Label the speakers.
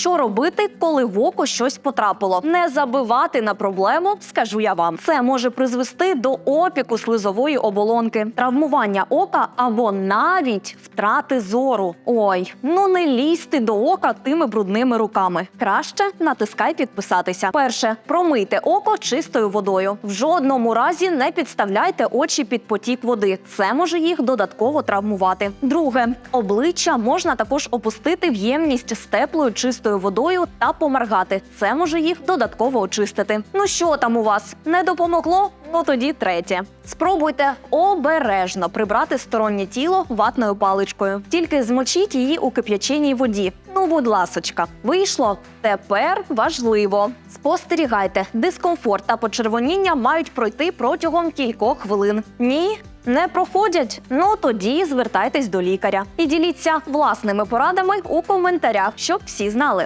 Speaker 1: Що робити, коли в око щось потрапило? Не забивати на проблему, скажу я вам. Це може призвести до опіку слизової оболонки, травмування ока або навіть втрати зору. Ой, ну не лізьте до ока тими брудними руками. Краще натискай підписатися. Перше, промийте око чистою водою. В жодному разі не підставляйте очі під потік води. Це може їх додатково травмувати. Друге, обличчя можна також опустити в ємність з теплою чистою водою та поморгати. Це може їх додатково очистити. Ну що там у вас не допомогло? Ну тоді третє. Спробуйте обережно прибрати стороннє тіло ватною паличкою. Тільки змочіть її у кип'яченій воді. Ну, будь ласочка, вийшло. Тепер важливо. Спостерігайте, дискомфорт та почервоніння мають пройти протягом кількох хвилин. Ні. Не проходять? Ну тоді звертайтесь до лікаря і діліться власними порадами у коментарях, щоб всі знали.